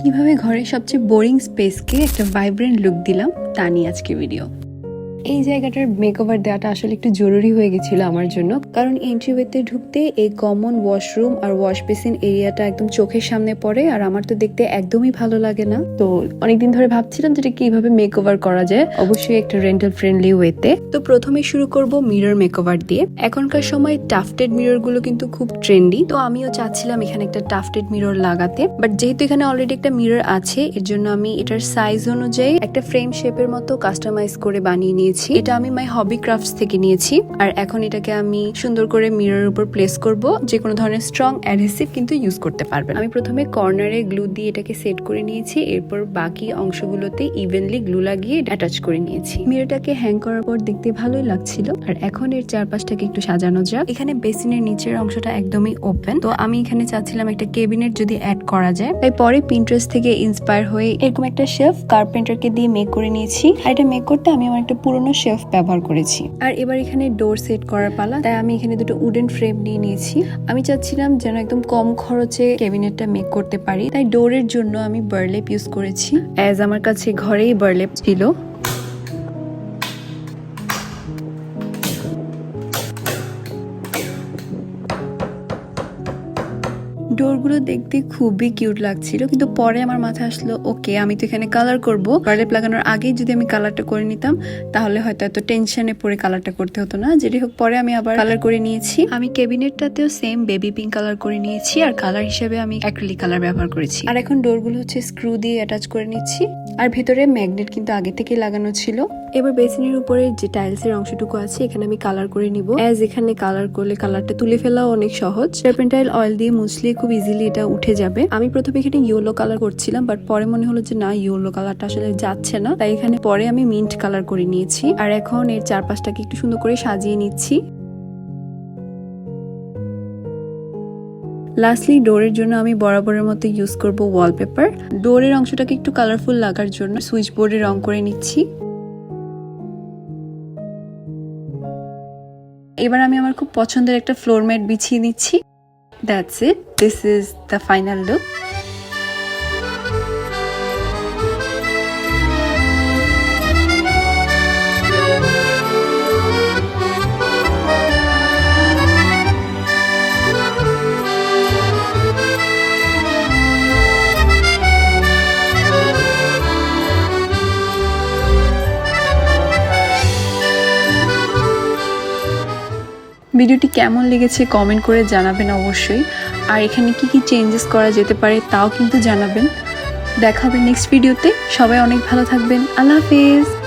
কীভাবে ঘরের সবচেয়ে বোরিং স্পেসকে একটা ভাইব্রেন্ট লুক দিলাম তা নিয়ে আজকে ভিডিও এই জায়গাটার মেকওভার দেওয়াটা আসলে একটু জরুরি হয়ে গেছিল আমার জন্য। কারণ এন্ট্রিওয়েতে ঢুকতে এই কমন ওয়াশরুম আর ওয়াশ বেসিন এরিয়াটা একদম চোখের সামনে পড়ে আর আমার তো দেখতে একদমই ভালো লাগে না। তো অনেকদিন ধরে ভাবছিলাম যেটা কীভাবে মেকওভার করা যায়। অবশ্যই একটা রেন্টাল ফ্রেন্ডলি ওয়েতে তো প্রথমে শুরু করব মিরর মেকওভার দিয়ে। এখনকার সময় টাফটেড মিররগুলো কিন্তু খুব ট্রেন্ডি তো আমিও চাচ্ছিলাম এখানে একটা টাফটেড মিরর লাগাতে। বাট যেহেতু এখানে অলরেডি একটা মিরর আছে, এর জন্য আমি এটার সাইজ অনুযায়ী একটা ফ্রেম শেপের মতো কাস্টমাইজ করে বানিয়ে নিয়েছি এটা আমি মাই হবি ক্রাফটস থেকে নিয়েছি। আর এখন এটাকে আমি সুন্দর করে মিররের উপর প্লেস করব। যে কোনো ধরনের স্ট্রং অ্যাডহেসিভ কিন্তু ইউজ করতে পারবেন। আমি প্রথমে কর্নারে গ্লু দিয়ে এটাকে সেট করে নিয়েছি। এরপর বাকি অংশগুলোতে ইভেনলি গ্লু লাগিয়ে অ্যাটাচ করে নিয়েছি। মিররটাকে হ্যাং করার পর দেখতে ভালোই লাগছিল। আর এখন এর চারপাশটাকে একটু সাজানো যাক। এখানে বেসিনের নিচের অংশটা একদমই ওপেন তো আমি এখানে চাচ্ছিলাম একটা কেবিনেট যদি অ্যাড করা যায়। তাই পরে পিন্টারেস্ট থেকে ইন্সপায়ার হয়ে এরকম একটা শেফ কার্পেন্টারকে দিয়ে মেক করে নিয়েছি। আর এটা মেক করতে আমি আমার একটা পুরনো শেফ ব্যবহার করেছি। আর এবার এখানে ডোর সেট করার পালা। তাই আমি এখানে দুটো উডেন ফ্রেম নিয়ে নিয়েছি। আমি চাচ্ছিলাম যেন একদম কম খরচে ক্যাবিনেটটা মেক করতে পারি। তাই ডোরের জন্য আমি বার্লেপ ইউজ করেছি। অ্যাজ আমার কাছে ঘরেই বার্লেপ ছিল। ডোরগুলো দেখতে খুবই কিউট লাগছিল, কিন্তু পরে আমার মাথায় আসলো, ওকে, আমি তো এখানে কালার করব। বার্লেপ লাগানোর আগেই যদি আমি কালারটা করে নিতাম, তাহলে হয়তো এত টেনশনে পড়ে কালারটা করতে হতো না। যেটি হোক, পরে আমি আবার কালার করে নিয়েছি। আমি ক্যাবিনেটটাতেও সেম বেবি পিঙ্ক কালার করে নিয়েছি, আর কালার হিসেবে আমি অ্যাক্রিলিক কালার ব্যবহার করেছি। আর এখন ডোরগুলো হচ্ছে স্ক্রু দিয়ে অ্যাটাচ করে নিচ্ছি। আর ভেতরে ম্যাগনেট কিন্তু আগে থেকে লাগানো ছিল। এবার বেসিনের উপরে যে টাইলসের অংশটুকু আছে, এখানে আমি কালার করে নিব। অ্যাজ এখানে কালার করলে কালারটা তুলে ফেলাও অনেক সহজ। টার্পেন্টাইল অয়েল দিয়ে মুছলে খুব ইজিলি এটা উঠে যাবে। আমি প্রথমে এখানে ইয়েলো কালার করছিলাম বাট পরে মনে হলো যে না ইয়েলো কালারটা আসলে যাচ্ছে না। তাই এখানে পরে আমি মিন্ট কালার করে নিয়েছি। আর এখন এর চারপাশটাকে একটু সুন্দর করে সাজিয়ে নিচ্ছি। লাস্টলি ডোরের জন্য আমি বরাবরের মতো ইউজ করব ওয়ালপেপার ডোরের অংশটাকে একটু কালারফুল লাগার জন্য সুইচ বোর্ডে রং করে নিচ্ছি। এবার আমি আমার খুব পছন্দের একটা ফ্লোর ম্যাট বিছিয়ে নিচ্ছি। That's it this is the final look ভিডিওটি কেমন লেগেছে কমেন্ট করে জানাবেন অবশ্যই। আর এখানে কি কি চেঞ্জেস করা যেতে পারে তাও কিন্তু জানাবেন। দেখা হবে নেক্সট ভিডিওতে সবাই অনেক ভালো থাকবেন। আল্লাহ হাফেজ।